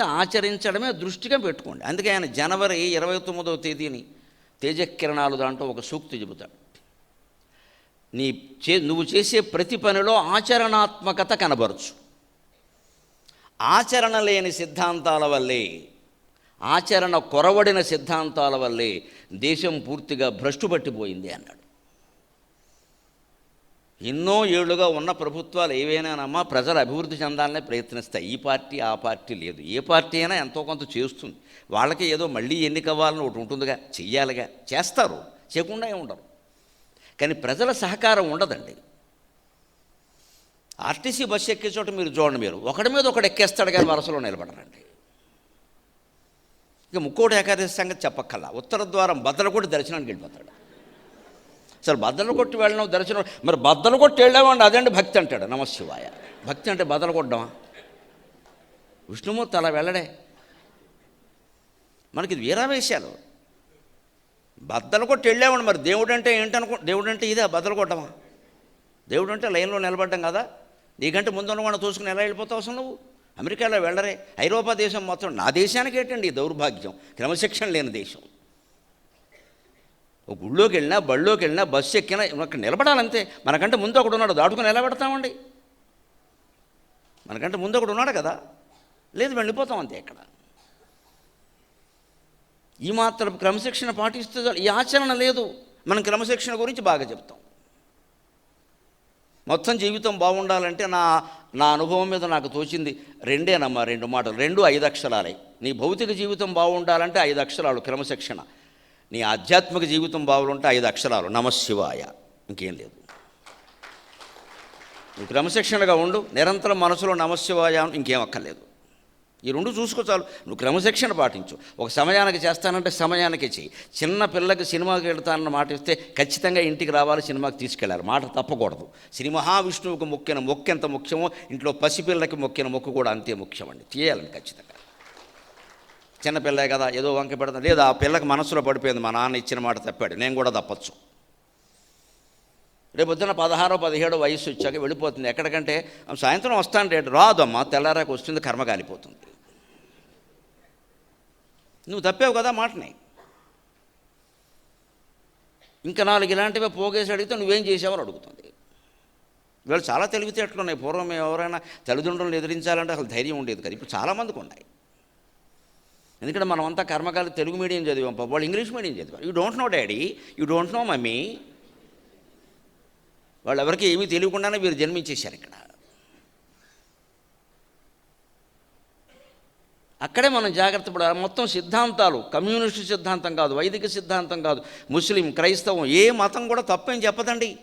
ఆచరించడమే దృష్టిగా పెట్టుకోండి. అందుకే ఆయన జనవరి ఇరవై తొమ్మిదవ తేదీని తేజకిరణాలు దాంట్లో ఒక సూక్తి చెబుతాడు. నీ చే నువ్వు చేసే ప్రతి పనిలో ఆచరణాత్మకత కనబరచు. ఆచరణ లేని సిద్ధాంతాల వల్లే ఆచరణ కొరవడిన సిద్ధాంతాల వల్లే దేశం పూర్తిగా భ్రష్టు పట్టిపోయింది అన్నాడు. ఎన్నో ఏళ్ళుగా ఉన్న ప్రభుత్వాలు ఏవైనానమ్మా ప్రజలు అభివృద్ధి చెందాలనే ప్రయత్నిస్తాయి. ఈ పార్టీ ఆ పార్టీ లేదు. ఏ పార్టీ అయినా ఎంతో కొంత చేస్తుంది. వాళ్ళకి ఏదో మళ్ళీ ఎన్నిక అవ్వాలని ఒకటి ఉంటుందిగా చెయ్యాలిగా. చేస్తారు. చేయకుండా ఉండరు. కానీ ప్రజల సహకారం ఉండదండి. ఆర్టీసీ బస్సు ఎక్కే చోట మీరు చూడండి మీరు. ఒకడి మీద ఒకడు ఎక్కేస్తాడు కానీ వరుసలో నిలబడరండి. ఇక ముక్కోటి ఏకాదశి సంగతి చెప్పక్కల్లా ఉత్తర ద్వారం బద్దలు కూడా దర్శనానికి వెళ్ళిపోతాడు. అసలు బద్దలు కొట్టి వెళ్ళడం దర్శనం మరి బద్దలు కొట్టి వెళ్ళామండి అదండి భక్తి అంటాడు? నమశివాయ భక్తి అంటే బద్దలు కొట్టడమా? విష్ణుమూర్తి అలా వెళ్ళడే. మనకి ఇది వీరావేశాలు. బద్దలు కొట్టి వెళ్ళామండి మరి దేవుడు అంటే ఏంటనుకో దేవుడు అంటే ఇదే బద్దలు కొట్టమా దేవుడు అంటే లైన్లో నిలబడ్డం కదా. నీకంటే ముందు ఉన్నవాడిని చూసుకుని ఎలా వెళ్ళిపోతావు అసలు నువ్వు? అమెరికాలో వెళ్ళరే. ఐరోపా దేశం మొత్తం నా దేశానికి ఏంటండి దౌర్భాగ్యం? క్రమశిక్షణ లేని దేశం. ఒక గుళ్ళోకి వెళ్ళినా బళ్ళోకి వెళ్ళినా బస్సు ఎక్కినా అక్కడ నిలబడాలంతే. మనకంటే ముందు ఒకడు ఉన్నాడు దాటుకుని ఎలా పెడతామండి మనకంటే ముందు ఒకడు ఉన్నాడు కదా. లేదు వెళ్ళిపోతాం అంతే ఇక్కడ ఈ మాత్రం క్రమశిక్షణ పాటిస్తే ఈ ఆచరణ లేదు. మనం క్రమశిక్షణ గురించి బాగా చెప్తాం. మొత్తం జీవితం బాగుండాలంటే నా నా అనుభవం మీద నాకు తోచింది రెండేనమ్మా రెండు మాటలు. రెండు ఐదు అక్షరాలే. నీ భౌతిక జీవితం బాగుండాలంటే ఐదు అక్షరాలు క్రమశిక్షణ. నీ ఆధ్యాత్మిక జీవితం బాగుంటే ఐదు అక్షరాలు నమశివాయ ఇంకేం లేదు. నువ్వు క్రమశిక్షణగా ఉండు నిరంతరం మనసులో నమశివాయ ఇంకేం అక్కర్లేదు. ఈ రెండు చూసుకో చాలు. నువ్వు క్రమశిక్షణ పాటించు. ఒక సమయానికి చేస్తానంటే సమయానికి చెయ్యి. చిన్న పిల్లకి సినిమాకి వెళ్తానన్న మాట ఇస్తే ఖచ్చితంగా ఇంటికి రావాలి సినిమాకి తీసుకెళ్ళాలి. మాట తప్పకూడదు. శ్రీ మహావిష్ణువుకు మొక్కిన మొక్కు ఎంత ముఖ్యమో ఇంట్లో పసిపిల్లకి మొక్కిన మొక్కు కూడా అంతే ముఖ్యమండి. తీయాలని ఖచ్చితంగా. చిన్నపిల్లే కదా ఏదో వంక పెడతాం. లేదా ఆ పిల్లకి మనసులో పడిపోయింది మా నాన్న ఇచ్చిన మాట తప్పాడు నేను కూడా తప్పచ్చు. రేపు పొద్దున పదహారో పదిహేడో వయసు వచ్చాక వెళ్ళిపోతుంది. ఎక్కడికంటే సాయంత్రం వస్తాను రేటు రాదమ్మా తెల్లారాక వస్తుంది కర్మ కాలిపోతుంది. నువ్వు తప్పావు కదా మాటని. ఇంకా నాలుగు ఇలాంటివి పోగేసి అడిగితే నువ్వేం చేసావని అడుగుతుంది. వీళ్ళు చాలా తెలివితేటలు ఉన్నాయి పూర్వం ఎవరైనా తల్లిదండ్రులను ఎదిరించాలంటే అసలు ధైర్యం ఉండేది కదా ఇప్పుడు చాలామందికి ఉన్నాయి. ఎందుకంటే మనమంతా కర్మకాలి తెలుగు మీడియం చదివాం పాప. వాళ్ళు ఇంగ్లీష్ మీడియం చదివారు. You don't know daddy. You don't know mummy. వాళ్ళు ఎవరికి ఏమీ తెలియకుండానే వీరు జన్మించేశారు ఇక్కడ. అక్కడే మనం జాగ్రత్త పడాలి. మొత్తం సిద్ధాంతాలు కమ్యూనిస్ట్ సిద్ధాంతం కాదు వైదిక సిద్ధాంతం కాదు ముస్లిం క్రైస్తవం ఏ మతం కూడా తప్పేం చెప్పదండి.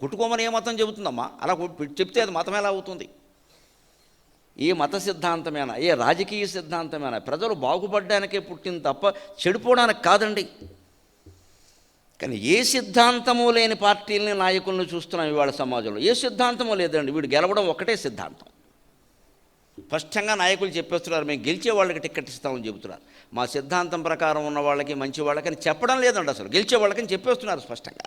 కొట్టుకోమని ఏ మతం చెబుతుందమ్మా? అలా చెప్తే అది మతం ఎలా అవుతుంది? ఏ మత సిద్ధాంతమేనా ఏ రాజకీయ సిద్ధాంతమేనా ప్రజలు బాగుపడడానికే పుట్టింది తప్ప చెడిపోవడానికి కాదండి. కానీ ఏ సిద్ధాంతము లేని పార్టీలని నాయకులను చూస్తున్నాం ఇవాళ సమాజంలో. ఏ సిద్ధాంతము లేదండి. వీడు గెలవడం ఒకటే సిద్ధాంతం. స్పష్టంగా నాయకులు చెప్పేస్తున్నారు మేము గెలిచే వాళ్ళకి టికెట్ ఇస్తామని చెబుతున్నారు. మా సిద్ధాంతం ప్రకారం ఉన్న వాళ్ళకి మంచి వాళ్ళకని చెప్పడం లేదండి అసలు. గెలిచే వాళ్ళకని చెప్పేస్తున్నారు స్పష్టంగా.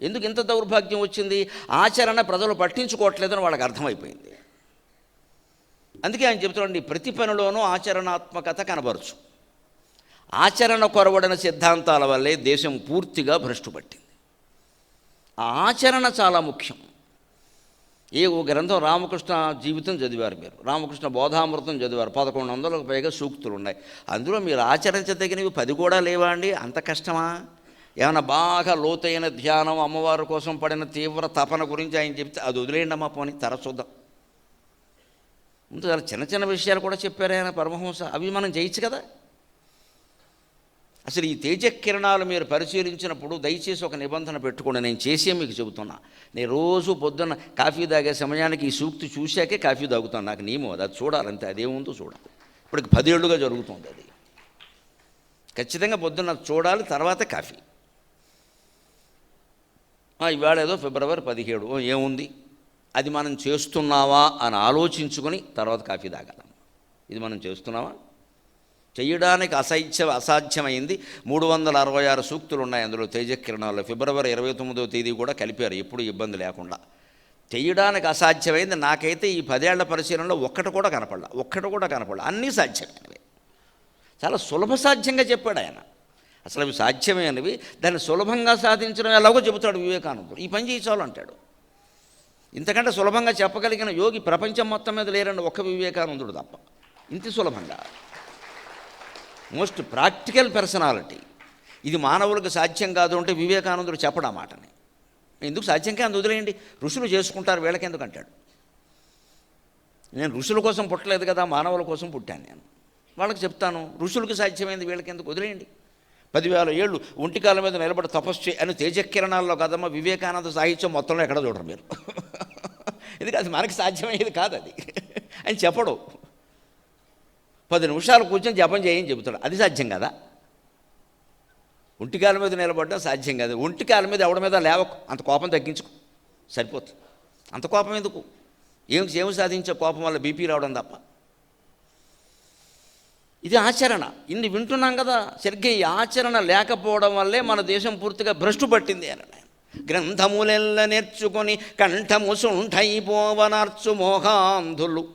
ఎందుకు ఇంత దౌర్భాగ్యం వచ్చింది? ఆచరణ ప్రజలు పట్టించుకోవట్లేదని వాళ్ళకి అర్థమైపోయింది. అందుకే ఆయన చెబుతున్నాడు ప్రతి పనిలోనూ ఆచరణాత్మకత కనబరచు. ఆచరణ కొరవడిన సిద్ధాంతాల వల్లే దేశం పూర్తిగా భ్రష్టు పట్టింది ఆచరణ చాలా ముఖ్యం. ఏ ఓ గ్రంథం రామకృష్ణ జీవితం చదివారు మీరు. రామకృష్ణ బోధామృతం చదివారు. పదకొండు వందలకు పైగా సూక్తులు ఉన్నాయి అందులో మీరు ఆచరించదగినవి పది కూడా లేవా అండి? అంత కష్టమా? ఏమైనా బాగా లోతైన ధ్యానం అమ్మవారి కోసం పడిన తీవ్ర తపన గురించి ఆయన చెప్తే అది వదిలేయండి అమ్మ పోనీ తర చూద్దాం ముందు చాలా చిన్న చిన్న విషయాలు కూడా చెప్పారు ఆయన పరమహంస. అవి మనం చేయొచ్చు కదా. అసలు ఈ తేజకిరణాలు మీరు పరిశీలించినప్పుడు దయచేసి ఒక నిబంధన పెట్టుకోండి. నేను చేసే మీకు చెబుతున్నా. నేను రోజు పొద్దున్న కాఫీ తాగే సమయానికి ఈ సూక్తి చూశాకే కాఫీ తాగుతాను. నాకు నియమం అది అది చూడాలంతే అదేముందో చూడాలి. ఇప్పటికి పదేళ్ళుగా జరుగుతుంది అది. ఖచ్చితంగా పొద్దున్న చూడాలి తర్వాత కాఫీ. ఇవాళ ఏదో ఫిబ్రవరి పదిహేడు. ఏముంది? అది మనం చేస్తున్నావా అని ఆలోచించుకొని తర్వాత కాఫీ తాగలం ఇది మనం చేస్తున్నావా? చేయడానికి అసహ్య అసాధ్యమైంది. మూడు వందల అరవై ఆరు సూక్తులు ఉన్నాయి అందులో తేజకిరణాలు ఫిబ్రవరి ఇరవై తొమ్మిదో తేదీ కూడా కలిపారు ఎప్పుడు ఇబ్బంది లేకుండా. చేయడానికి అసాధ్యమైంది. నాకైతే ఈ పదేళ్ళ పరిశీలనలో ఒక్కటి కూడా కనపడలా ఒక్కటి కూడా కనపడలా. అన్నీ సాధ్యమైనవి. చాలా సులభ సాధ్యంగా చెప్పాడు ఆయన. అసలు అవి సాధ్యమైనవి. దాన్ని సులభంగా సాధించడం ఎలాగో చెబుతాడు వివేకానందుడు. ఈ పని చేయించాలంటాడు ఇంతకంటే సులభంగా చెప్పగలిగిన యోగి ప్రపంచం మొత్తం మీద లేరండి ఒక్క వివేకానందుడు తప్ప. ఇంత సులభంగా. Most practical personality. ఇది మానవులకు సాధ్యం కాదు అంటే వివేకానందుడు చెప్పడం ఆ మాటని. ఎందుకు సాధ్యం కాదు వదిలేయండి. ఋషులు చేసుకుంటారు వీళ్ళకెందుకు అంటాడు నేను ఋషుల కోసం పుట్టలేదు కదా మానవుల కోసం పుట్టాను నేను. వాళ్ళకి చెప్తాను ఋషులకు సాధ్యమైంది వీళ్ళకెందుకు వదిలేయండి. పదివేల ఏళ్ళు ఒంటికాల మీద నిలబడి తపస్సు చేయి అని తేజకిరణాల్లో కదమ్మా వివేకానంద సాహిత్యం మొత్తంలో ఎక్కడ చూడరు మీరు? ఎందుకంటే అది మనకి సాధ్యమయ్యేది కాదు అది. అని చెప్పడు. పది నిమిషాలు కూర్చొని జపం చేయని చెబుతాడు. అది సాధ్యం కదా? ఒంటికాల మీద నిలబడడం సాధ్యం కాదు. ఒంటికాల మీద ఎవడ మీద లేవకు? అంత కోపం తగ్గించుకో. సరిపోతుంది. అంత కోపం ఎందుకు? ఏం ఏమి సాధించే కోపం వల్ల బీపీ రావడం తప్ప. ఇది ఆచరణ. ఇన్ని వింటున్నాం కదా సరిగ్గా ఈ ఆచరణ లేకపోవడం వల్లే మన దేశం పూర్తిగా భ్రష్టు పట్టింది అని ఆయన. గ్రంథములెల్ల నేర్చుకొని కంఠము సుంఠైపోవనార్చు మోహాంధులు.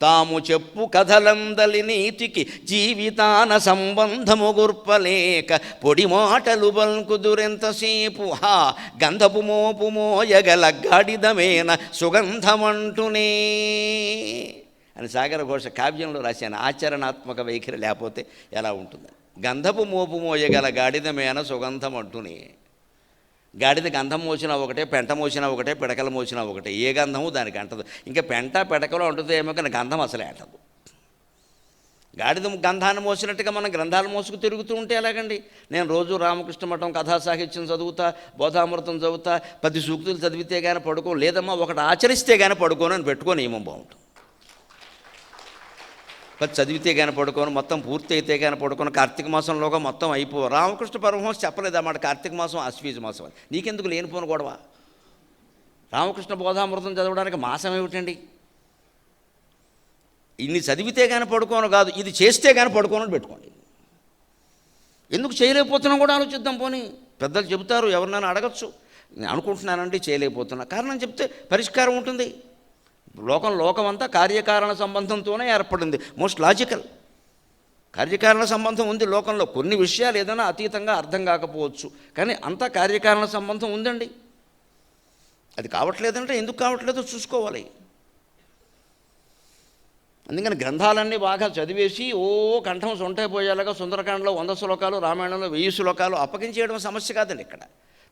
తాము చెప్పు కథలందలి నీతికి జీవితాన సంబంధము గుర్పలేక పొడి మాటలు బల్కుదురెంతసేపు హా గంధపు మోపు మోయగల గాడిదమేన సుగంధమంటునే. అని సాగర ఘోష కావ్యంలో రాశాను. ఆచరణాత్మక వైఖరి లేకపోతే ఎలా ఉంటుంది? గంధపు మోపు మోయగల గాడిదమేన సుగంధం అంటూనే. గాడిద గంధం మోసినా ఒకటే పెంట మోసినా ఒకటే పిడకలు మోసినా ఒకటే. ఏ గంధము దానికి అంటదు. ఇంకా పెంట పిడకలు అంటుంది ఏమో కానీ గంధం అసలే అంటదు. గాడిద గంధాన్ని మోసినట్టుగా మనం గ్రంథాలు మోసుకు తిరుగుతూ ఉంటే ఎలాగండి? నేను రోజు రామకృష్ణ మఠం కథా సాహిత్యం చదువుతా బోధామృతం చదువుతా పది సూక్తులు చదివితే కానీ పడుకో లేదమ్మా ఒకటి ఆచరిస్తే కానీ పడుకోను అని పెట్టుకొని నియమం బాగుంటుంది. చదివితే కానీ పడుకోను మొత్తం పూర్తి అయితే కానీ పడుకోను కార్తీక మాసంలోగా మొత్తం అయిపో రామకృష్ణ పరమహంస చెప్పలేదు అన్నమాట కార్తీక మాసం అశ్వీజ మాసం అని. నీకెందుకు లేనిపోను గొడవ? రామకృష్ణ బోధామృతం చదవడానికి మాసం ఏమిటండి? ఇన్ని చదివితే కానీ పడుకోను కాదు ఇది చేస్తే కానీ పడుకోను పెట్టుకోండి. ఎందుకు చేయలేకపోతున్నాం కూడా ఆలోచిద్దాం పోనీ. పెద్దలు చెబుతారు ఎవరినైనా అడగచ్చు. నేను అనుకుంటున్నానండి చేయలేకపోతున్నా. కారణం చెప్తే పరిష్కారం ఉంటుంది. లోకం లోకమంతా కార్యకారణ సంబంధంతోనే ఏర్పడింది. మోస్ట్ లాజికల్ కార్యకారణ సంబంధం ఉంది లోకంలో. కొన్ని విషయాలు ఏదైనా అతీతంగా అర్థం కాకపోవచ్చు. కానీ అంతా కార్యకారణ సంబంధం ఉందండి. అది కావట్లేదంటే ఎందుకు కావట్లేదో చూసుకోవాలి. అందుకని గ్రంథాలన్నీ బాగా చదివేసి ఓ కంఠం సొంటైపోయేలాగా సుందరకాండలో వంద శ్లోకాలు రామాయణంలో వెయ్యి శ్లోకాలు అప్పగించేయడం సమస్య కాదండి ఇక్కడ.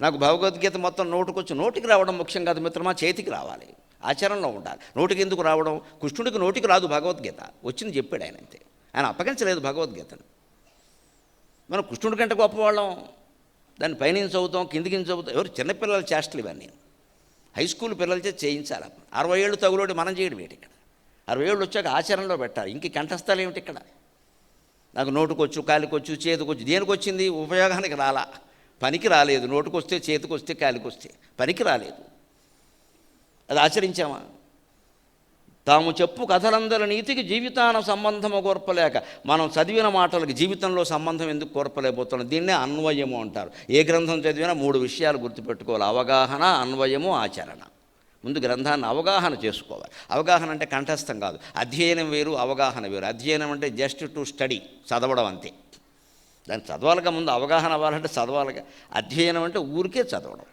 నాకు భగవద్గీత మొత్తం నోటుకొచ్చి నోటికి రావడం ముఖ్యం కాదు మిత్రమా చేతికి రావాలి. ఆచరణలో ఉండాలి. నోటికి ఎందుకు రావడం? కృష్ణుడికి నోటికి రాదు భగవద్గీత. వచ్చింది చెప్పాడు ఆయన అంతే. ఆయన అప్పగించలేదు భగవద్గీతను. మనం కృష్ణుడి కంటే గొప్పవాళ్ళం. దాన్ని పైనుంచి చదువుతాం కిందికి చదువుతాం. ఎవరు చిన్నపిల్లల చేష్టలు ఇవన్నీ. హై స్కూల్ పిల్లలచే చేయించాలి. అరవై ఏళ్ళు తగులోటి మనం చేయడం ఏంటి ఇక్కడ? అరవై ఏళ్ళు వచ్చాక ఆచరణలో పెట్టాలి. ఇంక కంఠస్థాలు ఏమిటి ఇక్కడ? నాకు నోటుకొచ్చు కాలికొచ్చు చేతికొచ్చు. దేనికి వచ్చింది ఉపయోగానికి రాలా. పనికి రాలేదు. నోటుకొస్తే చేతికొస్తే కాలికొస్తే. పనికి రాలేదు. అది ఆచరించామా? తాము చెప్పు కథలందరి నీతికి జీవితాన సంబంధము కోర్పలేక మనం చదివిన మాటలకి జీవితంలో సంబంధం ఎందుకు కోర్పలేకపోతున్నాం దీన్నే అన్వయము అంటారు. ఏ గ్రంథం చదివినా మూడు విషయాలు గుర్తుపెట్టుకోవాలి. అవగాహన అన్వయము ఆచరణ. ముందు గ్రంథాన్ని అవగాహన చేసుకోవాలి. అవగాహన అంటే కంఠస్థం కాదు. అధ్యయనం వేరు అవగాహన వేరు. అధ్యయనం అంటే జస్ట్ టు స్టడీ చదవడం అంతే. దాన్ని చదవాలిగా ముందు అవగాహన అవ్వాలంటే చదవాలిగా. అధ్యయనం అంటే ఊరికే చదవడం.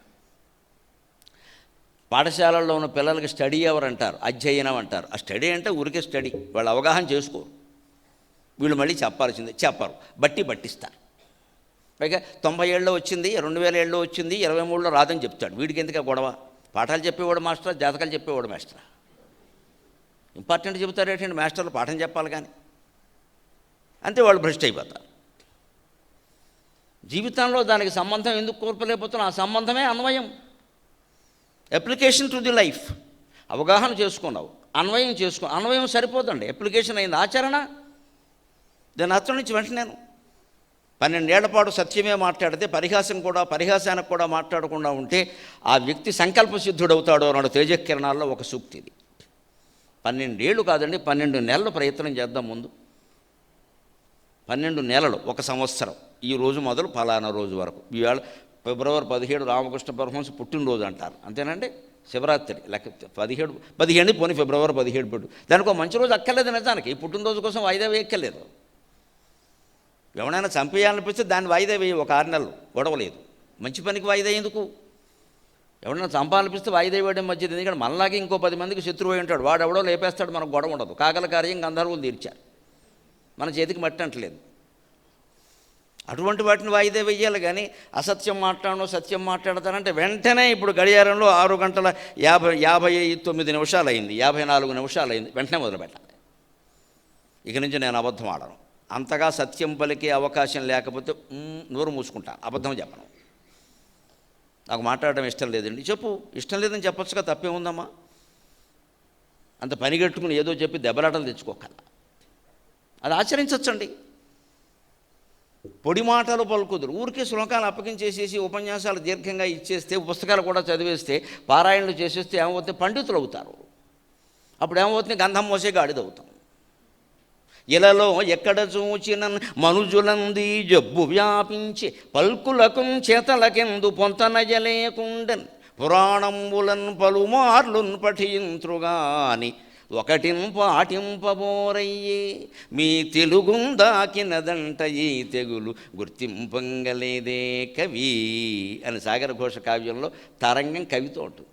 పాఠశాలల్లో ఉన్న పిల్లలకి స్టడీ ఎవరు అంటారు? అధ్యయనం అంటారు. ఆ స్టడీ అంటే ఊరికే స్టడీ. వాళ్ళు అవగాహన చేసుకోరు వీళ్ళు మళ్ళీ చెప్పాల్సిందే. చెప్పరు. బట్టి బట్టిస్తారు పైగా తొంభై ఏళ్ళలో వచ్చింది రెండు వేల ఏళ్ళలో వచ్చింది ఇరవై మూడులో రాదని చెప్తాడు. వీడికి ఎందుకు గొడవ? పాఠాలు చెప్పేవాడు మాస్టర్ జాతకాలు చెప్పేవాడు మాస్టర్. ఇంపార్టెంట్ చెబుతారు ఏంటంటే మాస్టర్లు పాఠం చెప్పాలి కానీ. అంతే వాళ్ళు భ్రష్ట్ అయిపోతారు. జీవితంలో దానికి సంబంధం ఎందుకు కోల్పలేకపోతున్నా? ఆ సంబంధమే అన్వయం. అప్లికేషన్ టు ది లైఫ్ అవగాహన చేసుకున్నావు. అన్వయం చేసుకో అన్వయం సరిపోదండి అప్లికేషన్ అయింది. ఆచరణ? దాని అర్థం నుంచి వెంటనే నేను. పన్నెండేళ్ళ పాటు సత్యమే మాట్లాడితే పరిహాసం కూడా పరిహాసానికి కూడా మాట్లాడకుండా ఉంటే ఆ వ్యక్తి సంకల్ప సిద్ధుడవుతాడు అన్నాడు తేజకిరణాల్లో ఒక సూక్తి ఇది. పన్నెండేళ్ళు కాదండి పన్నెండు నెలలు ప్రయత్నం చేద్దాం ముందు. పన్నెండు నెలలు ఒక సంవత్సరం. ఈ రోజు మొదలు ఫలానా రోజు వరకు. ఈవేళ ఫిబ్రవరి పదిహేడు రామకృష్ణ పరమహంస పుట్టినరోజు అంటారు. అంతేనండి? శివరాత్రి. లెక్క పదిహేడు పదిహేడు పోనీ ఫిబ్రవరి పదిహేడు పెట్టు. దానికి ఒక మంచి రోజు అక్కర్లేదు నిజానికి. ఈ పుట్టినరోజు కోసం వాయిదా వేయక్కర్లేదు. ఎవడైనా చంపేయాలనిపిస్తే దాన్ని వాయిదా వేయి. ఒక ఆరు నెలలు గొడవ లేదు మంచి పనికి వాయిదా ఎందుకు? ఎవడన్నా చంపాలనిపిస్తే వాయిదా వేయడం మంచిది. ఎందుకంటే మనలాగే ఇంకో పది మందికి శత్రువు అయి ఉంటాడు. వాడు ఎవడో లేపేస్తాడు. మనకు గొడవ ఉండదు. కాకల కార్యం గంధర్వులు తీర్చారు. మన చేతికి మట్టి అంటలేదు. అటువంటి వాటిని వాయిదా వెయ్యాలి కానీ అసత్యం మాట్లాడను సత్యం మాట్లాడతానంటే వెంటనే ఇప్పుడు గడియారంలో ఆరు గంటల యాభై యాభై తొమ్మిది నిమిషాలు అయింది యాభై నాలుగు నిమిషాలు అయింది వెంటనే మొదలుపెట్టాలి. ఇక నుంచి నేను అబద్ధం ఆడను. అంతగా సత్యం పలికే అవకాశం లేకపోతే నోరు మూసుకుంటా అబద్ధం చెప్పను. నాకు మాట్లాడడం ఇష్టం లేదండి. చెప్పు ఇష్టం లేదని చెప్పొచ్చుగా తప్పేముందమ్మా అంత పనిగట్టుకుని ఏదో చెప్పి దెబ్బలాటలు తెచ్చుకోకల అది ఆచరించవచ్చండి పొడి మాటలు పలుకుదురు. ఊరికే శ్లోకాలు అప్పగించేసేసి ఉపన్యాసాలు దీర్ఘంగా ఇచ్చేస్తే పుస్తకాలు కూడా చదివేస్తే పారాయణలు చేసేస్తే ఏమవుతుంది? పండితులు అవుతారు. అప్పుడు ఏమవుతుంది? గంధం మోసే గాడిదవుతాం ఇలలో ఎక్కడ చూచిన మనుజులంది జబ్బు వ్యాపించి పల్కులకు చేతలకెందు పొంతనజలేకుండన్ పురాణంబులన్ పలుమార్లున్ పఠింతుగాని ఒకటింప పాటింపబోరయ్యే మీ తెలుగుందాకినదంట ఈ తెగులు గుర్తింపంగలేదే కవి అని సాగర ఘోష కావ్యంలో తరంగం కవితో ఉంటుంది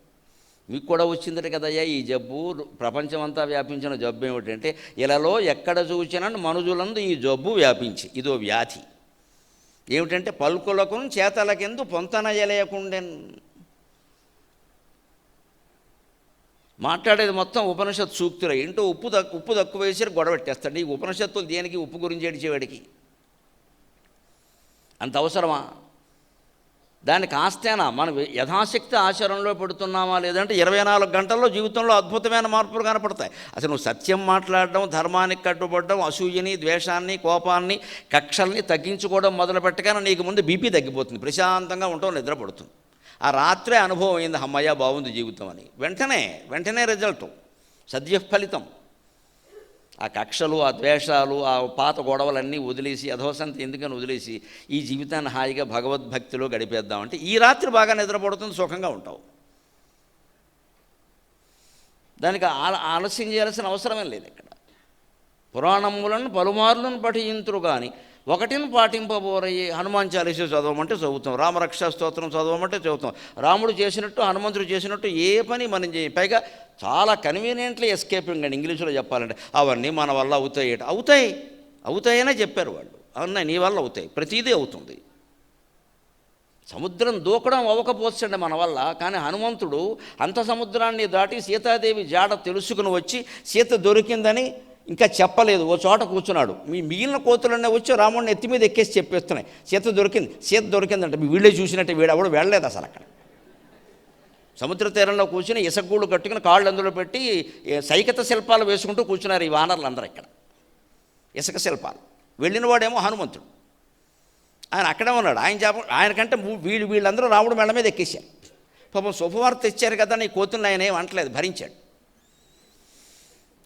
మీకు కూడా వచ్చిందట కదయ్యా ఈ జబ్బు. ప్రపంచమంతా వ్యాపించిన జబ్బు ఏమిటంటే ఇలాలో ఎక్కడ చూసినా మనుజులందు ఈ జబ్బు వ్యాపించి ఇదో వ్యాధి. ఏమిటంటే పలుకులకు చేతలకెందు పొంతనయలేకుండెన్ మాట్లాడేది మొత్తం ఉపనిషత్ సూక్తులు. ఏంటో ఉప్పు తక్కు ఉప్పు తక్కువ వేసి గొడవ పెట్టేస్తాడు. ఈ ఉపనిషత్తులు దేనికి ఉప్పు గురించి ఏడిచేవాడికి? అంత అవసరమా? దాన్ని కాస్తేనా? మనం యథాశక్తి ఆచరణలో పెడుతున్నామా లేదంటే ఇరవై నాలుగు గంటల్లో జీవితంలో అద్భుతమైన మార్పులు కనపడతాయి. అసలు నువ్వు సత్యం మాట్లాడడం ధర్మానికి కట్టుబడడం అసూయని ద్వేషాన్ని కోపాన్ని కక్షల్ని తగ్గించుకోవడం మొదలు పెట్టగానే నీకు ముందు బీపీ తగ్గిపోతుంది. ప్రశాంతంగా ఉండటం నిద్రపడుతుంది. ఆ రాత్రే అనుభవం అయింది అమ్మయ్య బాగుంది జీవితం అని. వెంటనే వెంటనే రిజల్ట్ సద్య ఫలితం ఆ కక్షలు ఆ ద్వేషాలు ఆ పాత గొడవలన్నీ వదిలేసి అధోసంత ఎందుకని వదిలేసి ఈ జీవితాన్ని హాయిగా భగవద్భక్తిలో గడిపేద్దామంటే ఈ రాత్రి బాగా నిద్రపడుతుంది సుఖంగా ఉంటావు. దానికి ఆల ఆలస్యం చేయాల్సిన అవసరమే లేదు ఇక్కడ. పురాణములను పలుమార్లను పఠింతురు కానీ ఒకటిని పాటింపబోరయ్యి హనుమాన్ చాలీస చదవమంటే చదువుతాం. రామరక్షా స్తోత్రం చదవమంటే చదువుతాం. రాముడు చేసినట్టు హనుమంతుడు చేసినట్టు ఏ పని మనం చేయం. పైగా చాలా కన్వీనియంట్లీ ఎస్కేపింగ్ అండి ఇంగ్లీష్లో చెప్పాలంటే అవన్నీ మన వల్ల అవుతాయి అవుతాయి. అవుతాయనే చెప్పారు వాళ్ళు. అవునా నీ వల్ల అవుతాయి. ప్రతిదీ అవుతుంది. సముద్రం దూకడం అవ్వకపోవచ్చండి మన వల్ల. కానీ హనుమంతుడు అంత సముద్రాన్ని దాటి సీతాదేవి జాడ తెలుసుకుని వచ్చి సీత దొరికిందని ఇంకా చెప్పలేదు. ఓ చోట కూర్చున్నాడు. మీ మిగిలిన కోతులన్నీ వచ్చి రాముడిని ఎత్తి మీద ఎక్కేసి చెప్పేస్తున్నాయి. సీత దొరికింది. సీత దొరికిందంటే మీ వీళ్ళే చూసినట్టు వీడు ఎవడు వెళ్ళలేదు అసలు అక్కడ. సముద్ర తీరంలో కూర్చుని ఇసగూళ్ళు కట్టుకుని కాళ్ళు అందులో పెట్టి సైకత శిల్పాలు వేసుకుంటూ కూర్చున్నారు ఈ వానర్లు అందరూ ఇక్కడ. ఇసుక శిల్పాలు. వెళ్ళిన వాడేమో హనుమంతుడు. ఆయన అక్కడే ఉన్నాడు. ఆయన జాప ఆయనకంటే వీళ్ళు వీళ్ళందరూ రాముడు మెళ్ళ మీద ఎక్కేశారు. పాపం శుభవార్త ఇచ్చారు కదా నీ కోతుల్ని ఆయన ఏం భరించాడు.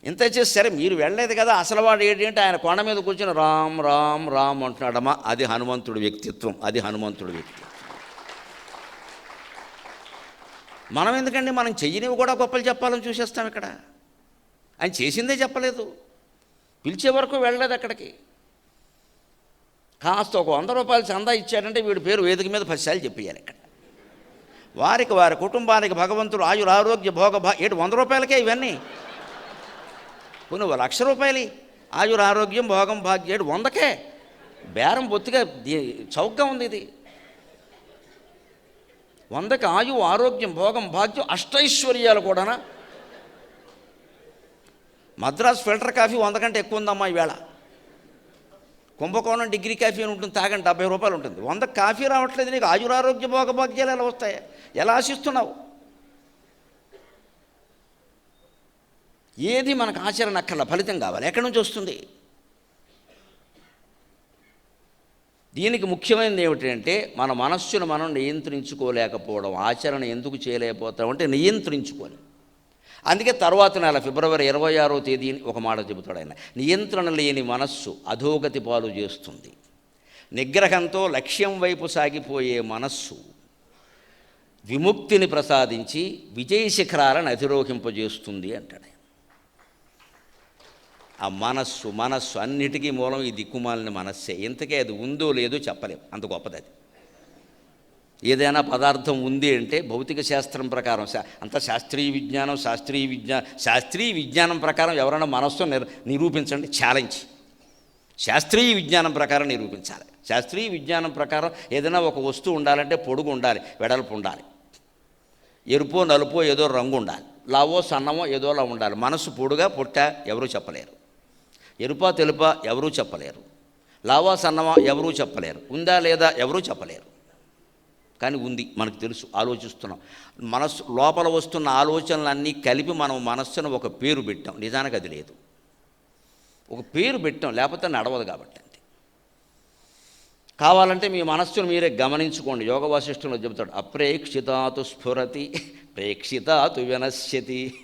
ఇంత చేసి సరే మీరు వెళ్ళలేదు కదా అసలు వాడు ఏంటంటే ఆయన కొండ మీద కూర్చొని రామ్ రామ్ రామ్ అంటున్నాడమ్మా. అది హనుమంతుడి వ్యక్తిత్వం అది హనుమంతుడి వ్యక్తిత్వం. మనం ఎందుకండి మనం చెయ్యనివి కూడా గొప్పలు చెప్పాలని చూసేస్తాం ఇక్కడ? ఆయన చేసిందే చెప్పలేదు. పిలిచే వరకు వెళ్ళలేదు అక్కడికి. కాస్త ఒక వంద రూపాయలు చందా ఇచ్చాడంటే వీడి పేరు వేదిక మీద పదిసార్లు చెప్పేయాలి ఇక్కడ. వారికి వారి కుటుంబానికి భగవంతుడు ఆయుర ఆరోగ్య భోగ భా ఏడు వంద రూపాయలకే ఇవన్నీ? పోనీ ఒక లక్ష రూపాయలు ఆయుర ఆరోగ్యం భోగం భాగ్యాడు వందకే. బేరం బొత్తిగా చౌకగా ఉంది ఇది. వందకి ఆయు ఆరోగ్యం భోగం భాగ్యం అష్టైశ్వర్యాలు కూడానా? మద్రాస్ ఫిల్టర్ కాఫీ వంద కంటే ఎక్కువ ఉందమ్మా ఈవేళ. కుంభకోణం డిగ్రీ కాఫీ అని ఉంటుంది తాగండి డెబ్బై రూపాయలు ఉంటుంది. వంద కాఫీ రావట్లేదు నీకు ఆయురారోగ్య భోగభాగ్యాలు ఎలా వస్తాయి? ఎలా ఆశిస్తున్నావు? ఏది మనకు ఆచరణ అక్కర్ల ఫలితం కావాలి? ఎక్కడి నుంచి వస్తుంది? దీనికి ముఖ్యమైనది ఏమిటంటే మన మనస్సును మనం నియంత్రించుకోలేకపోవడం ఆచరణ ఎందుకు చేయలేకపోతాం అంటే నియంత్రించుకొని. అందుకే తర్వాత నెల ఫిబ్రవరి ఇరవై ఆరో తేదీని ఒక మాట చెబుతాడు ఆయన. నియంత్రణ లేని మనస్సు అధోగతి పాలు చేస్తుంది. నిగ్రహంతో లక్ష్యం వైపు సాగిపోయే మనస్సు విముక్తిని ప్రసాదించి విజయ శిఖరాలను అధిరోహింపజేస్తుంది అంటాడు ఆ మనస్సు మనస్సు అన్నిటికీ మూలం ఈ దిక్కుమాలిన మనస్సే. ఇంతకే అది ఉందో లేదో చెప్పలేం. అంత గొప్పది అది. ఏదైనా పదార్థం ఉంది అంటే భౌతిక శాస్త్రం ప్రకారం శా- అంత శాస్త్రీయ విజ్ఞానం శాస్త్రీయ విజ్ఞా శాస్త్రీయ విజ్ఞానం ప్రకారం ఎవరైనా మనస్సు నిరూపించండి ఛాలెంజ్. శాస్త్రీయ విజ్ఞానం ప్రకారం నిరూపించాలి. శాస్త్రీయ విజ్ఞానం ప్రకారం ఏదైనా ఒక వస్తువు ఉండాలంటే పొడుగు ఉండాలి వెడల్పు ఉండాలి. ఎరుపో నలుపో ఏదో రంగు ఉండాలి. లావో సన్నమో ఏదోలా ఉండాలి. మనసు పొడుగా పుట్ట ఎవరూ చెప్పలేరు. ఎరుపా తెలుపా ఎవరూ చెప్పలేరు. లావా సన్నమా ఎవరూ చెప్పలేరు. ఉందా లేదా ఎవరూ చెప్పలేరు. కానీ ఉంది మనకు తెలుసు ఆలోచిస్తున్నాం. మనస్సు లోపల వస్తున్న ఆలోచనలన్నీ కలిపి మనం మనస్సును ఒక పేరు పెట్టాం. నిజానికి అది లేదు. ఒక పేరు పెట్టాం లేకపోతే నడవదు కాబట్టి అంతే. కావాలంటే మీ మనస్సును మీరే గమనించుకోండి. యోగ వాసిష్ఠంలో చెబుతాడు అప్రేక్షితాతు స్ఫురతి ప్రేక్షితాతు వినశ్యతి.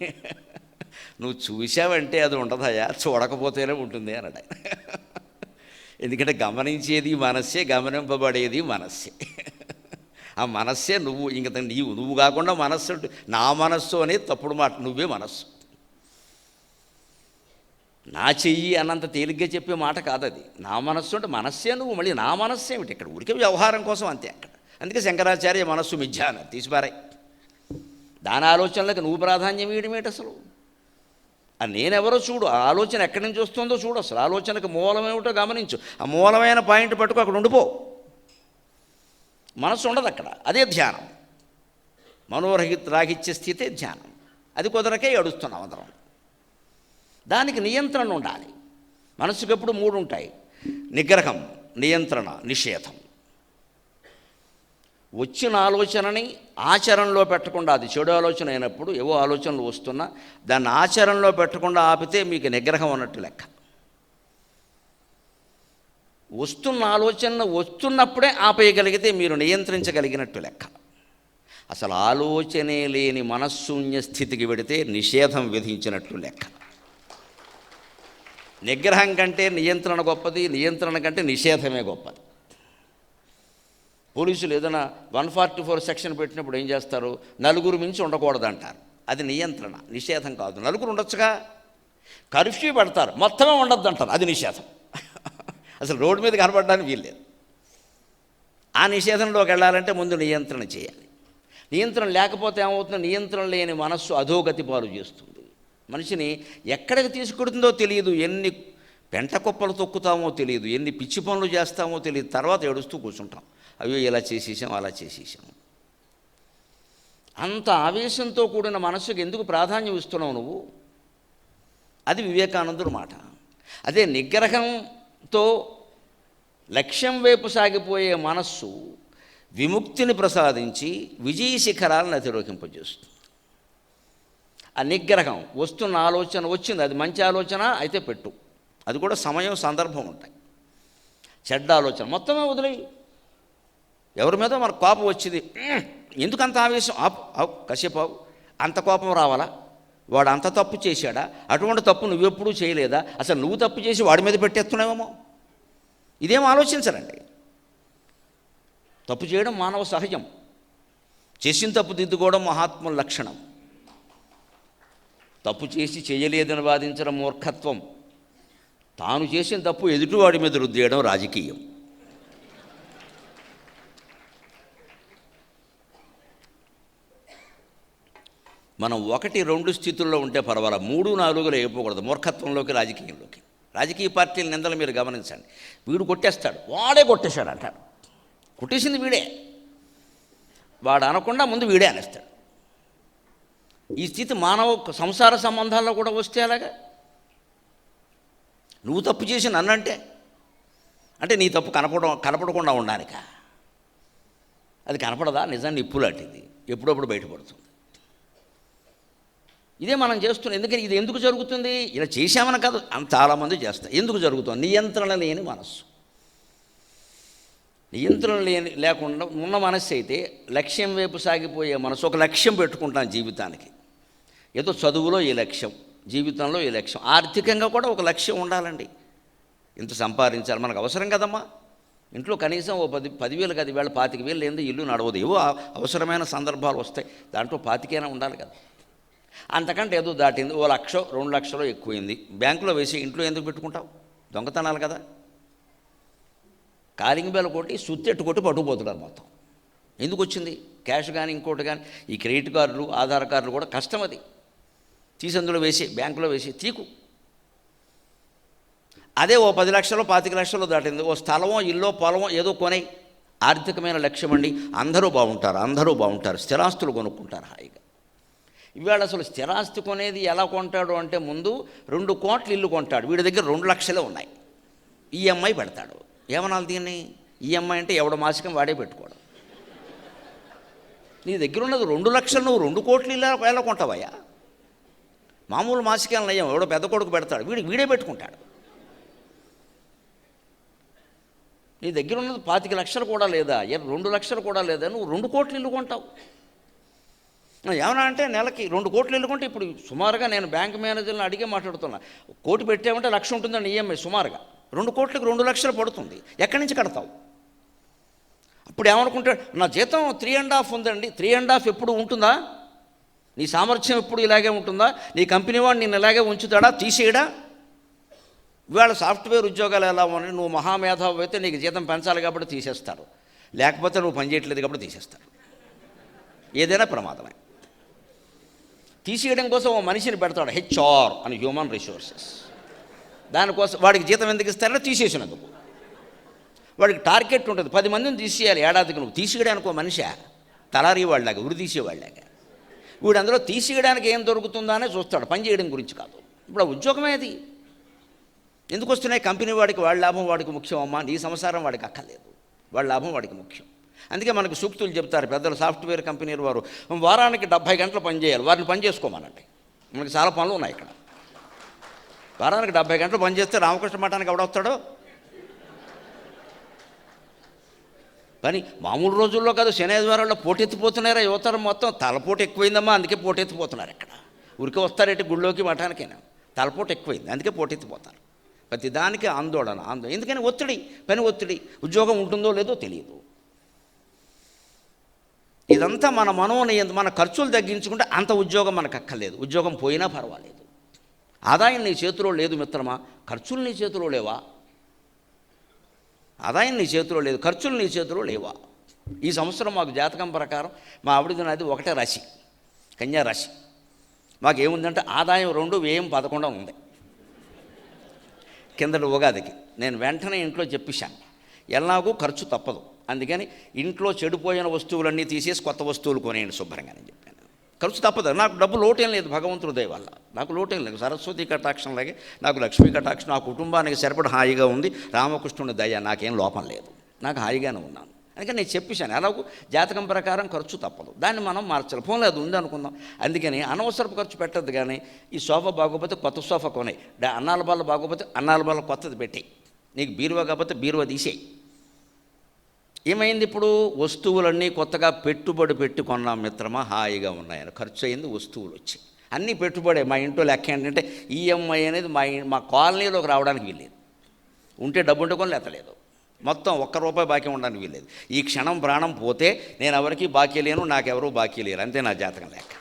నువ్వు చూసావంటే అది ఉండదయా చూడకపోతేనే ఉంటుంది అన్నాడు ఆయన. ఎందుకంటే గమనించేది మనస్సే గమనింపబడేది మనస్సే. ఆ మనస్సే నువ్వు ఇంక నీవు నువ్వు కాకుండా మనస్సు నా మనస్సు అనేది తప్పుడు మాట నువ్వే మనస్సు. నా చెయ్యి అన్నంత తేలిగ్గా చెప్పే మాట కాదు అది నా మనస్సు అంటే మనస్సే నువ్వు మళ్ళీ నా మనస్సు ఏమిటి? ఇక్కడ ఉడికే వ్యవహారం కోసం అంతే అక్కడ. అందుకే శంకరాచార్య మనస్సు మిథ్యాన తీసిపారాయి. దాని ఆలోచనలకు నువ్వు ప్రాధాన్యం ఇవ్వడం ఏంటి అసలు? నేనెవరో చూడు ఆ ఆలోచన ఎక్కడి నుంచి వస్తుందో చూడు అసలు ఆలోచనకు మూలమేమిటో గమనించు. ఆ మూలమైన పాయింట్ పట్టుకు అక్కడ ఉండిపో. మనసు ఉండదు అక్కడ అదే ధ్యానం. మనోరహిత రాగిచ్చే స్థితే ధ్యానం. అది కుదరకే ఏడుస్తున్నాం అందరం. దానికి నియంత్రణ ఉండాలి. మనసుకు ఎప్పుడు మూడు ఉంటాయి. నిగ్రహం నియంత్రణ నిషేధం. వచ్చిన ఆలోచనని ఆచరణలో పెట్టకుండా అది చెడు ఆలోచన అయినప్పుడు ఏవో ఆలోచనలు వస్తున్నా దాన్ని ఆచరణలో పెట్టకుండా ఆపితే మీకు నిగ్రహం అన్నట్టు లెక్క. వస్తున్న ఆలోచన వస్తున్నప్పుడే ఆపేయగలిగితే మీరు నియంత్రించగలిగినట్టు లెక్క. అసలు ఆలోచనే లేని మనశ్శూన్య స్థితికి వెడితే నిషేధం విధించినట్టు లెక్క. నిగ్రహం కంటే నియంత్రణ గొప్పది నియంత్రణ కంటే నిషేధమే గొప్పది. పోలీసులు ఏదైనా వన్ ఫార్టీ ఫోర్ సెక్షన్ పెట్టినప్పుడు ఏం చేస్తారు? నలుగురు మించి ఉండకూడదు అంటారు అది నియంత్రణ నిషేధం కాదు. నలుగురు ఉండొచ్చుగా? కర్ఫ్యూ పెడతారు. మొత్తమే ఉండద్దు అంటారు అది నిషేధం. అసలు రోడ్డు మీద కనపడడానికి వీల్లేదు. ఆ నిషేధంలోకి వెళ్ళాలంటే ముందు నియంత్రణ చేయాలి. నియంత్రణ లేకపోతే ఏమవుతుందో? నియంత్రణ లేని మనస్సు అధోగతి పాలు చేస్తుంది. మనిషిని ఎక్కడికి తీసుకుడుతుందో తెలియదు. ఎన్ని పెంట కుప్పలు తొక్కుతామో తెలియదు. ఎన్ని పిచ్చి పనులు చేస్తామో తెలియదు. తర్వాత ఏడుస్తూ కూర్చుంటాం. అయ్యో ఇలా చేసేసాం అలా చేసేసాం. అంత ఆవేశంతో కూడిన మనస్సుకు ఎందుకు ప్రాధాన్యం ఇస్తున్నావు నువ్వు? అది వివేకానందుడు మాట. అదే నిగ్రహంతో లక్ష్యం వైపు సాగిపోయే మనస్సు విముక్తిని ప్రసాదించి విజయ శిఖరాలను అతిరోకింపజేస్తుంది ఆ నిగ్రహం వస్తున్న ఆలోచన వచ్చింది అది మంచి ఆలోచన అయితే పెట్టు. అది కూడా సమయం సందర్భం ఉంటాయి. చెడ్డ ఆలోచన మొత్తమే వదిలేయి. ఎవరి మీద మనకు కోపం వచ్చింది? ఎందుకంత ఆవేశం? ఆపు ఆపు కాసేపు అంత కోపం రావాలా? వాడు అంత తప్పు చేశాడా? అటువంటి తప్పు నువ్వెప్పుడూ చేయలేదా? అసలు నువ్వు తప్పు చేసి వాడి మీద పెట్టేస్తున్నావేమో? ఇదేం ఆలోచించరండి. తప్పు చేయడం మానవ సహజం. చేసిన తప్పు దిద్దుకోవడం మహాత్ముల లక్షణం. తప్పు చేసి చేయలేదని వాదించడం మూర్ఖత్వం. తాను చేసిన తప్పు ఎదుటివాడి మీద రుద్దేయడం రాజకీయం. మనం ఒకటి రెండు స్థితుల్లో ఉంటే పర్వాలా. మూడు నాలుగులో అయిపోకూడదు మూర్ఖత్వంలోకి రాజకీయంలోకి. రాజకీయ పార్టీల నిందలు మీరు గమనించండి. వీడు కొట్టేస్తాడు. వాడే కొట్టేశాడు అంటాడు కొట్టేసింది వీడే. వాడు అనకుండా ముందు వీడే అనేస్తాడు. ఈ స్థితి మానవ సంసార సంబంధాల్లో కూడా వస్తే అలాగా నువ్వు తప్పు చేసి నన్నంటే? అంటే నీ తప్పు కనపడ కనపడకుండా ఉండడానిక అది కనపడదా? నిజాన్ని ఇప్పులాంటిది ఎప్పుడప్పుడు బయటపడుతుంది. ఇదే మనం చేస్తున్నాం. ఎందుకని? ఇది ఎందుకు జరుగుతుంది? ఇలా చేశామని కాదు. చాలామంది చేస్తారు. ఎందుకు జరుగుతుంది? నియంత్రణ లేని మనస్సు. నియంత్రణ లేని లేకుండా ఉన్న మనస్సు అయితే లక్ష్యం వైపు సాగిపోయే మనసు ఒక లక్ష్యం పెట్టుకుంటాం జీవితానికి. ఏదో చదువులో ఈ లక్ష్యం జీవితంలో ఈ లక్ష్యం. ఆర్థికంగా కూడా ఒక లక్ష్యం ఉండాలండి. ఇంత సంపాదించాలి. మనకు అవసరం కదమ్మా. ఇంట్లో కనీసం ఓ పది పదివేలు కదా. వేళ పాతిక వేలు లేని ఇల్లు నడవదు. ఏవో అవసరమైన సందర్భాలు వస్తాయి. దాంట్లో పాతికైనా ఉండాలి కదా. అంతకంటే ఏదో దాటింది ఓ లక్ష రెండు లక్షలో ఎక్కువైంది. బ్యాంకులో వేసి ఇంట్లో ఎందుకు పెట్టుకుంటావు? దొంగతనాలు కదా. కాలింగ్ బెల్ కొట్టి సుత్తెట్టు కొట్టి పట్టుకుపోతున్నారు మొత్తం. ఎందుకు వచ్చింది? క్యాష్ కానీ ఇంకోటి కానీ ఈ క్రెడిట్ కార్డులు ఆధార్ కార్డులు కూడా కష్టం అది. తీసి అందులో వేసి బ్యాంకులో వేసి తీకు. అదే ఓ పది లక్షలు పాతిక లక్షలు దాటింది. ఓ స్థలమో ఇల్లో పొలమో ఏదో కొనే ఆర్థికమైన లక్ష్యం అండి. అందరూ బాగుంటారు అందరూ బాగుంటారు. స్థిరాస్తులు కొనుక్కుంటారు హాయిగా. ఇవాళ అసలు స్థిరాస్తి కొనేది ఎలా కొంటాడు అంటే ముందు రెండు కోట్లు ఇల్లు కొంటాడు. వీడి దగ్గర రెండు లక్షలే ఉన్నాయి. ఈఎంఐ పెడతాడు. ఏమనాలి దీన్ని? ఈఎంఐ అంటే ఎవడ మాసికం వాడే పెట్టుకోవడం నీ దగ్గర ఉన్నది రెండు లక్షలు నువ్వు రెండు కోట్లు ఇల్లు ఎలా కొంటావయ్యా? మామూలు మాసికాలను అయ్యాం ఎవడో పెద్ద కొడుకు పెడతాడు. వీడి వీడే పెట్టుకుంటాడు. నీ దగ్గర ఉన్నది పాతిక లక్షలు కూడా లేదా? రెండు లక్షలు కూడా లేదా? నువ్వు రెండు కోట్లు ఇల్లు కొంటావు. ఏమన్నా అంటే నెలకి రెండు కోట్లు వెళ్ళుకుంటే ఇప్పుడు సుమారుగా నేను బ్యాంక్ మేనేజర్ని అడిగే మాట్లాడుతున్నా. కోటి పెట్టామంటే లక్ష ఉంటుందండి ఈఎంఐ సుమారుగా. రెండు కోట్లకు రెండు లక్షలు పడుతుంది. ఎక్కడి నుంచి కడతావు? అప్పుడు ఏమనుకుంటాడు? నా జీతం త్రీ అండ్ హాఫ్ ఉందండి. త్రీ అండ్ హాఫ్ ఎప్పుడు ఉంటుందా? నీ సామర్థ్యం ఎప్పుడు ఇలాగే ఉంటుందా? నీ కంపెనీ వాడు నేను ఇలాగే ఉంచుతాడా? తీసేయడా? ఇవాళ సాఫ్ట్వేర్ ఉద్యోగాలు ఎలా ఉన్నాయి? నువ్వు మహామేధావి అయితే నీకు జీతం పెంచాలి కాబట్టి తీసేస్తారు. లేకపోతే నువ్వు పని చేయట్లేదు కాబట్టి తీసేస్తారు. ఏదైనా ప్రమాదమే. తీసేయడం కోసం ఓ మనిషిని పెడతాడు హెచ్ఆర్ అని హ్యూమన్ రిసోర్సెస్ దానికోసం వాడికి జీతం ఎందుకు ఇస్తారో తీసేసినందుకు. వాడికి టార్గెట్ ఉంటుంది పది మందిని తీసేయాలి ఏడాదికి నువ్వు తీసేయడానికి ఒక మనిషి? తలారీ వాళ్ళలాగా ఉరి తీసేవాళ్ళగా వీడు అందులో తీసేయడానికి ఏం దొరుకుతుందా చూస్తాడు పని చేయడం గురించి కాదు. ఇప్పుడు ఉద్యోగమే అది. ఎందుకు వస్తున్నాయి? కంపెనీ వాడికి వాళ్ళ లాభం వాడికి ముఖ్యం అమ్మా నీ సంసారం వాడికి అక్కర్లేదు. వాళ్ళ లాభం వాడికి ముఖ్యం. అందుకే మనకు సూక్తులు చెప్తారు పెద్దలు సాఫ్ట్వేర్ కంపెనీలు వారు. వారానికి డెబ్భై గంటలు పని చేయాలి. వారిని పని చేసుకోమనండి. మనకి చాలా పనులు ఉన్నాయి ఇక్కడ. వారానికి డెబ్భై గంటలు పని చేస్తే రామకృష్ణ మఠానికి ఎవడొస్తాడో కానీ మామూలు రోజుల్లో కాదు శనివారంలో పోటెత్తిపోతున్నారా? యువతరం మొత్తం తలపోటు ఎక్కువైందమ్మా అందుకే పోటెత్తిపోతున్నారు ఇక్కడ. ఉరికి వస్తారేంటి గుళ్ళోకి మఠానికైనా? తలపోటు ఎక్కువైంది అందుకే పోటెత్తిపోతారు. ప్రతి దానికి ఆందోళన ఆందోళన. ఎందుకని? ఒత్తిడి పని ఒత్తిడి. ఉద్యోగం ఉంటుందో లేదో తెలియదు. ఇదంతా మన మనోనయం మన ఖర్చులు తగ్గించుకుంటే అంత ఉద్యోగం మనకు అక్కర్లేదు ఉద్యోగం పోయినా పర్వాలేదు. ఆదాయం నీ చేతిలో లేదు మిత్రమా? ఖర్చులు నీ చేతిలో లేవా? ఆదాయం నీ చేతిలో లేదు ఖర్చులు నీ చేతిలో లేవా? ఈ సంవత్సరం మాకు జాతకం ప్రకారం మా ఆవిడది నాది ఒకటే రాశి కన్యా రాశి. మాకు ఏముందంటే ఆదాయం రెండు వ్యయం పదకొండు ఉంది. కిందటి ఉగాదికి. నేను వెంటనే ఇంట్లో చెప్పేశాను. ఎలాగూ ఖర్చు తప్పదు. అందుకని ఇంట్లో చెడిపోయిన వస్తువులన్నీ తీసేసి కొత్త వస్తువులు కొనేయండి శుభ్రంగా అని చెప్పాను. ఖర్చు తప్పదు. నాకు డబ్బు లోటేం లేదు భగవంతుడు దయవల్ల నాకు లోటేం లేదు. సరస్వతి కటాక్షం లాగే నాకు లక్ష్మీ కటాక్షం నా కుటుంబానికి సరిపడ హాయిగా ఉంది. రామకృష్ణుని దయ నాకేం లోపం లేదు. నాకు హాయిగానే ఉన్నాను. అందుకని నేను చెప్పేశాను. ఎలాగూ జాతకం ప్రకారం ఖర్చు తప్పదు. దాన్ని మనం మార్చాలి. ఫోన్లో అది ఉంది అనుకుందాం. అందుకని అనవసరపు ఖర్చు పెట్టద్దు కానీ ఈ సోఫా బాగోపోతే కొత్త సోఫా కొనే. అన్నాల బాల బాగోపోతే అన్నాల బాల కొత్తది పెట్టేయి. నీకు బీరువా కాకపోతే బీరువా తీసేయి. ఏమైంది ఇప్పుడు? వస్తువులన్నీ కొత్తగా పెట్టుబడి పెట్టి కొన్నాం మిత్రమా హాయిగా ఉన్నాయని. ఖర్చు అయింది వస్తువులు వచ్చాయి అన్నీ పెట్టుబడే మా ఇంట్లో లెక్క ఏంటంటే ఈఎంఐ అనేది మా మా కాలనీలోకి రావడానికి వీల్లేదు. ఉంటే డబ్బు ఉంటే కొని లేతలేదు. మొత్తం ఒక్క రూపాయి బాకీ ఉండడానికి వీల్లేదు. ఈ క్షణం ప్రాణం పోతే నేను ఎవరికి బాకీ లేను నాకెవరూ బాకీ లేరు. అంతే నా జాతకం లెక్క.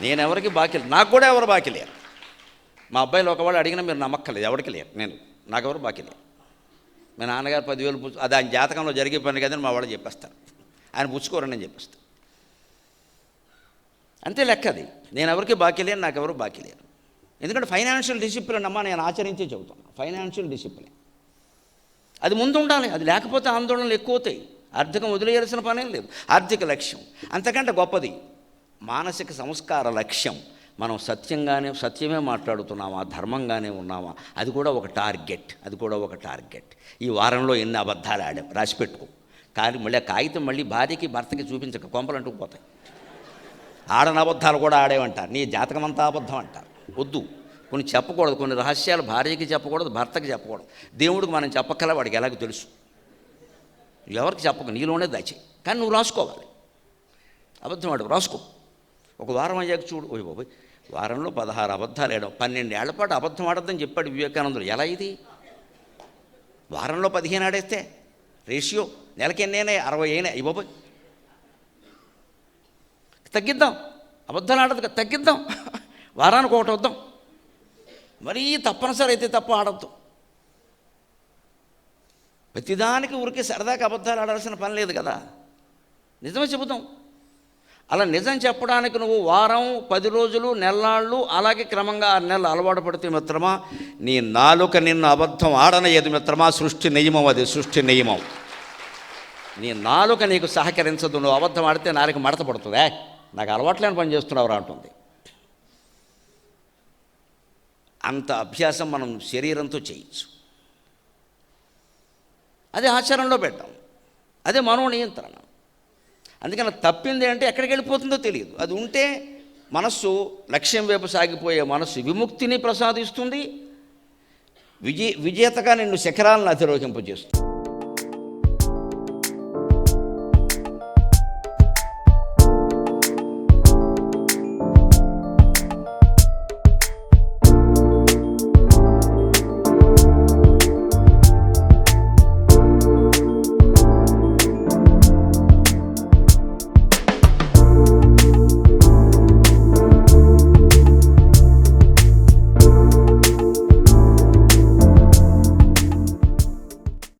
నేను ఎవరికి బాకీ నాకు కూడా ఎవరు బాకీ లేరు. మా అబ్బాయిలు ఒకవాడు అడిగినా మీరు నమ్మక్కలేదు ఎవరికి లేరు. నేను నాకెవరు బాకీ లేరు. మీ నాన్నగారు పదివేలు పుచ్చు అది ఆయన జాతకంలో జరిగే పని కదని మా వాళ్ళు చెప్పేస్తారు. ఆయన పుచ్చుకోరని నేను చెప్పేస్తాను. అంతే లెక్క అది. నేను ఎవరికి బాకీ లేను ఎవరు బాకీ లేరు. ఎందుకంటే ఫైనాన్షియల్ డిసిప్లిన్ అమ్మా నేను ఆచరించే చెబుతాను ఫైనాన్షియల్ డిసిప్లిన్. అది ముందు ఉండాలి. అది లేకపోతే ఆందోళనలు ఎక్కువ అవుతాయి. ఆర్థికం వదిలేయాల్సిన పనేం లేదు. ఆర్థిక లక్ష్యం. అంతకంటే గొప్పది మానసిక సంస్కార లక్ష్యం. మనం సత్యంగానే సత్యమే మాట్లాడుతున్నామా ధర్మంగానే ఉన్నామా అది కూడా ఒక టార్గెట్ అది కూడా ఒక టార్గెట్. ఈ వారంలో ఎన్ని అబద్ధాలు ఆడాం రాసి పెట్టుకో. కానీ మళ్ళీ కాగితం మళ్ళీ భార్యకి భర్తకి చూపించక కొంపలు అంటుకుపోతాయి ఆడని అబద్ధాలు కూడా ఆడేవంటారు నీ జాతకం అంతా అబద్ధం అంటారు. వద్దు. కొన్ని చెప్పకూడదు కొన్ని రహస్యాలు భార్యకి చెప్పకూడదు భర్తకి చెప్పకూడదు. దేవుడికి మనం చెప్పక్కల వాడికి ఎలాగో తెలుసు. ఎవరికి చెప్పక నీలోనే దాచి కానీ నువ్వు రాసుకోవాలి. అబద్ధం వాడు రాసుకో. ఒక వారం అయ్యాక చూడు ఓయ్ బాబోయ్. వారంలో పదహారు అబద్ధాలు వేయడం పన్నెండేళ్ళ పాటు అబద్ధం ఆడద్దని చెప్పాడు వివేకానందుడు. ఎలా ఇది? వారంలో పదిహేను ఆడేస్తే రేషియో నెలకి ఎన్నేనే అరవై అయినా ఇవ్వబోయ్ తగ్గిద్దాం. అబద్ధాలు ఆడదు కదా, తగ్గిద్దాం. వారానికి ఒకటి వద్దాం. మరీ తప్పనిసరి అయితే తప్ప ఆడద్దు. ప్రతిదానికి ఊరికే సరదాకి అబద్ధాలు ఆడాల్సిన పని లేదు కదా. నిజమే చెబుతాం. అలా నిజం చెప్పడానికి నువ్వు వారం పది రోజులు నెల్లాళ్ళు అలాగే క్రమంగా ఆరు నెలలు అలవాటు పడితే మిత్రమా నీ నాలుక నిన్ను అబద్ధం ఆడనయ్యేది మిత్రమా సృష్టి నియమం అది సృష్టి నియమం. నీ నాలుక నీకు సహకరించదు నువ్వు అబద్ధం ఆడితే నాలుక మడత పడుతుంది. నాకు అలవాట్లేని పని చేస్తున్నావు అంటుంది. అంత అభ్యాసం మనం శరీరంతో చేయొచ్చు. అదే ఆచరణలో పెట్టాం. అదే మనో నియంత్రణ అందుకని తప్పింది అంటే ఎక్కడికి వెళ్ళిపోతుందో తెలియదు. అది ఉంటే మనస్సు లక్ష్యం వైపు సాగిపోయే మనస్సు విముక్తిని ప్రసాదిస్తుంది. విజయ విజేతగా నిన్ను శిఖరాలను అధిరోహింపజేస్తుంది.